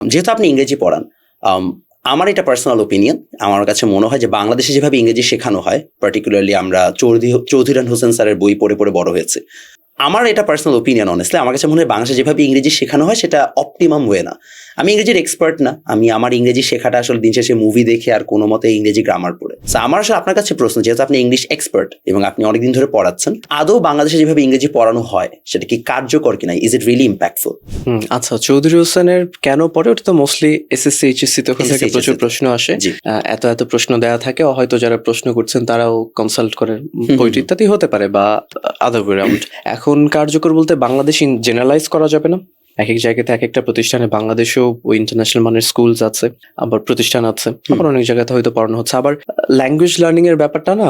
যেহেতু আপনি ইংরেজি পড়ান আম, আমার এটা পার্সোনাল ওপিনিয়ন আমার কাছে মনে হয় যে বাংলাদেশে যেভাবে ইংরেজি শেখানো হয় পার্টিকুলারলি আমরা চৌধুরী চৌধুরান হোসেন স্যারের বই পড়ে পড়ে বড় হয়েছে আমার এটা পার্সোনাল ওপিনিয়ন অনেস্টলি আমার কাছে মনে হয় বাংলাদেশে যেভাবে ইংরেজি শেখানো হয় সেটা অপটিমাম হয়ে না। আমি ইংরেজির এক্সপার্ট না। আমি আমার ইংরেজি শেখাটা আসলে দিন শেষে মুভি দেখে আর কোনো মতে ইংরেজি গ্রামার পড়ে। So, আমার আসলে আপনার কাছে প্রশ্ন যেহেতু আপনি ইংলিশ এক্সপার্ট এবং আপনি অনেকদিন ধরে পড়াচ্ছেন আদৌ বাংলাদেশে যেভাবে ইংরেজি পড়ানো হয় সেটা কি কার্যকর কিনা? ইজ ইট রিয়েলি ইম্প্যাক্টফুল আচ্ছা চৌধুরী হোসেনের কেন পড়ে? ওটা তো মোস্টলি এসএসসি এইচএসসি তখন থেকে প্রচুর প্রশ্ন আসে। এত এত প্রশ্ন দেওয়া থাকে হয়তো যারা প্রশ্ন করছেন তারাও কনসাল্ট করেন। বইটি ইত্যাদি হতে পারে বা আদার ওয়ে রাউন্ড এখন কার্যকর বলতে বাংলাদেশ জেনারেলাইজ করা যাবে না? এক এক জায়গাতে এক একটা প্রতিষ্ঠানে বাংলাদেশেও ওই ইন্টারন্যাশনাল মানের স্কুলস আছে আবার প্রতিষ্ঠান আছে আবার অনেক জায়গাতে হয়তো পড়ানো হচ্ছে। আবার ল্যাঙ্গুয়েজ লার্নিং এর ব্যাপারটা না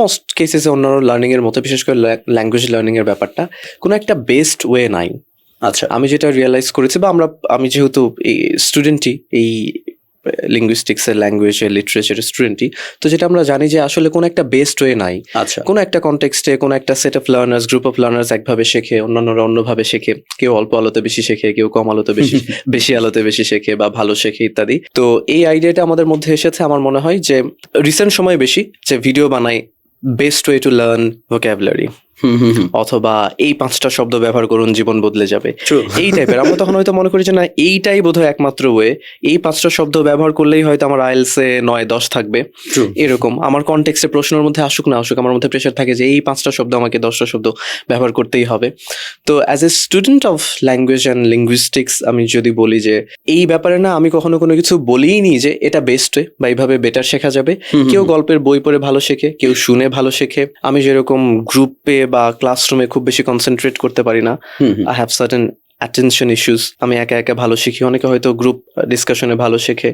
মোস্ট কেসেসে অন্যান্য লার্নিং এর মতো বিশেষ করে ল্যাঙ্গুয়েজ লার্নিং এর ব্যাপারটা কোনো একটা বেস্ট ওয়ে নাই। আচ্ছা। আমি যেটা রিয়েলাইজ করেছি বা আমরা আমি যেহেতু এই স্টুডেন্টই এই লিঙ্গুইস্টিক্স এর ল্যাঙ্গুয়েজ এর লিটারেচারের স্টুডেন্টই তো যেটা আমরা জানি যে আসলে কোনো একটা বেস্ট ওয়ে নাই। আচ্ছা। কোনো একটা কনটেক্সটে কোনো একটা set of learners group of learners একভাবে শেখে অন্যান্যরা অন্যভাবে শেখে। কেউ অল্প আলোতে বেশি শেখে কেউ কম আলোতে বেশি বেশি আলোতে বেশি শেখে বা ভালো শেখে ইত্যাদি। তো এই আইডিয়াটা আমাদের মধ্যে এসেছে আমার মনে হয় যে রিসেন্ট সময় বেশি যে ভিডিও বানাই best way to learn vocabulary অথবা এই পাঁচটা শব্দ ব্যবহার করুন জীবন বদলে যাবে। এই টাইপের আমরা তখন হয়তো মনে করি যে না এইটাই বোধহয় একমাত্র ওয়ে এই পাঁচটা শব্দ ব্যবহার করলেই হয়তো আমার আইএলসে নয় দশ থাকবে। এরকম। আমার কনটেক্সে প্রশ্নের মধ্যে আসুক না আসুক আমার মধ্যে প্রেশার থাকে যে এই পাঁচটা শব্দ আমাকে দশটা শব্দ ব্যবহার করতেই হবে। তো as a student of language and linguistics আমি যদি বলি যে এই ব্যাপারে না আমি কখনো কোনো কিছু বলিই নি যে এটা বেস্ট ওয়ে বা এইভাবে বেটার শেখা যাবে। কেউ গল্পের বই পড়ে ভালো শেখে কেউ শুনে ভালো শেখে। আমি যেরকম গ্রুপে বা ক্লাসরুমে খুব বেশি কনসেন্ট্রেট করতে পারি না। I have certain attention issues আমি একা একা ভালো শিখি। অনেকে হয়তো গ্রুপ ডিসকাশনে ভালো শেখে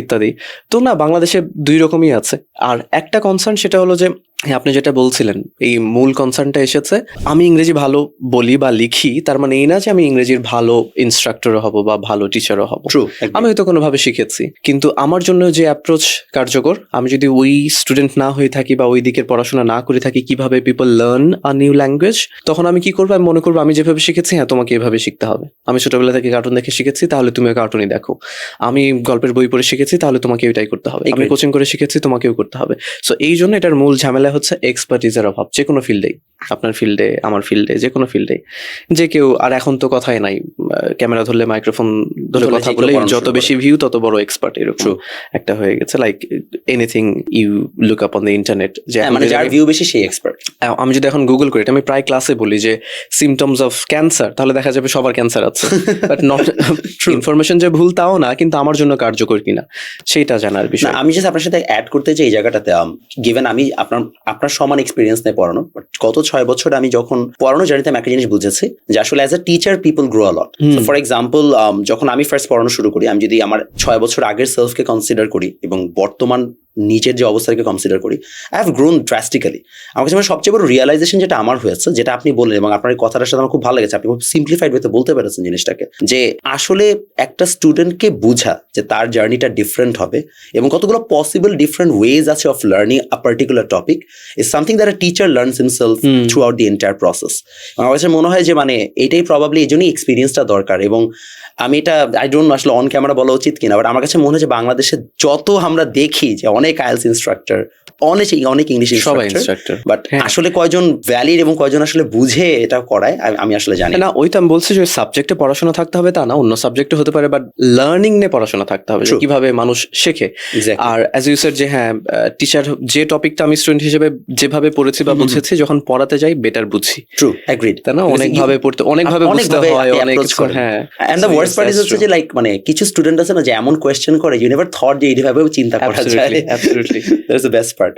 ইত্যাদি। তো না বাংলাদেশে দুই রকমই আছে। আর একটা কনসার্ন সেটা হলো যে হ্যাঁ, আপনি যেটা বলছিলেন এই মূল কনসার্নটা এসেছে। আমি ইংরেজি ভালো বলি বা লিখি তার মানে এই না যে আমি ইংরেজির ভালো ইনস্ট্রাক্টরও হব বা ভালো টিচারও হব। আমি হয়তো কোনোভাবে শিখেছি কিন্তু আমার জন্য যে অ্যাপ্রোচ কার্যকর আমি যদি ওই স্টুডেন্ট না হয়ে থাকি বা ওই দিকের পড়াশোনা না করে থাকি কীভাবে people learn a new language তখন আমি কি করব? আমি মনে করব আমি যেভাবে শিখেছি হ্যাঁ তোমাকে এভাবে শিখতে হবে। আমি ছোটবেলা থেকে কার্টুন দেখে শিখেছি তাহলে তুমিও কার্টুনই দেখো। আমি গল্পের বই পড়ে শিখেছি তাহলে তোমাকে এটাই করতে হবে। আমি কোচিং করে শিখেছি তোমাকেও করতে হবে। সো এই জন্য এটার মূল ঝামেলা হচ্ছে এক্সপার্টিজের অভাব যে কোনো ফিল্ডেই আপনার ফিল্ডে আমার ফিল্ডে যে কোনো ফিল্ডে যে কেউ আর এখন তো কথাই নাই ক্যামেরা ধরলে মাইক্রোফোন ধরে কথা বলে যত বেশি ভিউ তত বড় এক্সপার্ট এরকম একটা হয়ে গেছে। Like anything you look up on the internet যে হ্যাঁ, মানে যার ভিউ বেশি সেই এক্সপার্ট আমি যদি এখন গুগল করি আমি প্রায় ক্লাসে বলি যে সিমটমস অফ ক্যান্সার তাহলে দেখা যাবে সবার ক্যান্সার আছে। বাট নট ইনফরমেশন যে ভুল তাও না কিন্তু আমার জন্য কার্যকর কিনা সেইটা জানার বিষয়। আমি জাস্ট আপনার সাথে অ্যাড করতে চাই এই জায়গাটাতে গিভেন আমি আপনার আপনার সমান এক্সপিরিয়েন্স নেই পড়ানো বাট গত ছয় বছর আমি যখন পড়ানো জানিতে আমি একটা জিনিস বুঝেছি যে আসলে as a teacher people grow a lot. For example যখন আমি ফার্স্ট পড়ানো শুরু করি আমি যদি আমার ছয় বছর আগের সেলফকে কনসিডার করি এবং বর্তমান নিজের যে অবস্থাকে কনসিডার করি আই হ্যাভ গ্রোন ড্রাস্টিক্যালি আমার কাছে সবচেয়ে বড় রিয়েলাইজেশন যেটা আমার হয়েছে যেটা আপনি বললেন এবং আপনার কথাটার সাথে আমার খুব ভালো লেগেছে আপনি খুব সিম্পলিফাইড ওয়েতে বলতে পেরেছেন জিনিসটাকে যে আসলে একটা স্টুডেন্টকে বোঝা যে তার জার্নিটা ডিফারেন্ট হবে এবং কতগুলো পসিবল ডিফারেন্ট ওয়েজ আছে of learning a particular topic is something that a teacher learns himself throughout the entire process আমার কাছে মনে হয় যে মানে এটাই প্রবাবলি এই জন্যই এক্সপিরিয়েন্সটা দরকার এবং আমি এটা আই ডোন্ট আসলে অন ক্যামেরা বলা উচিত কিনা বাট আমার কাছে মনে হয় যে বাংলাদেশে যত আমরা দেখি যে অনেক আইএলস ইনস্ট্রাক্টর অনেক অনেক ইংলিশ সবাই ইনস্ট্রাক্টর বাট। আসলে কয়জন ভ্যালিড এবং কয়জন আসলে বুঝে এটা করায় আমি- আসলে জানি না। ওই তো আমি বলছি যে সাবজেক্টে পড়াশোনা থাকতে হবে তা না অন্য সাবজেক্টে হতে পারে বাট লার্নিং নিয়ে পড়াশোনা থাকতে হবে কীভাবে মানুষ শেখে। আর অ্যাজ ইউ সেড যে হ্যাঁ টিচার যে টপিকটা আমি স্টুডেন্ট হিসেবে যেভাবে পড়েছি বা। বুঝেছি যখন পড়াতে যাই বেটার বুঝি। ট্রু অ্যাগ্রিড তাই না অনেক ভাবে পড়তে অনেক ভাবে বুঝতে হয় অনেক হ্যাঁ। And the worst part is হচ্ছে যে লাইক মানে কিছু স্টুডেন্ট আছে না যে এমন কোয়েশ্চেন করে ইউ নেভার থট যে এইভাবে চিন্তা করা যায়। absolutely. That's the best part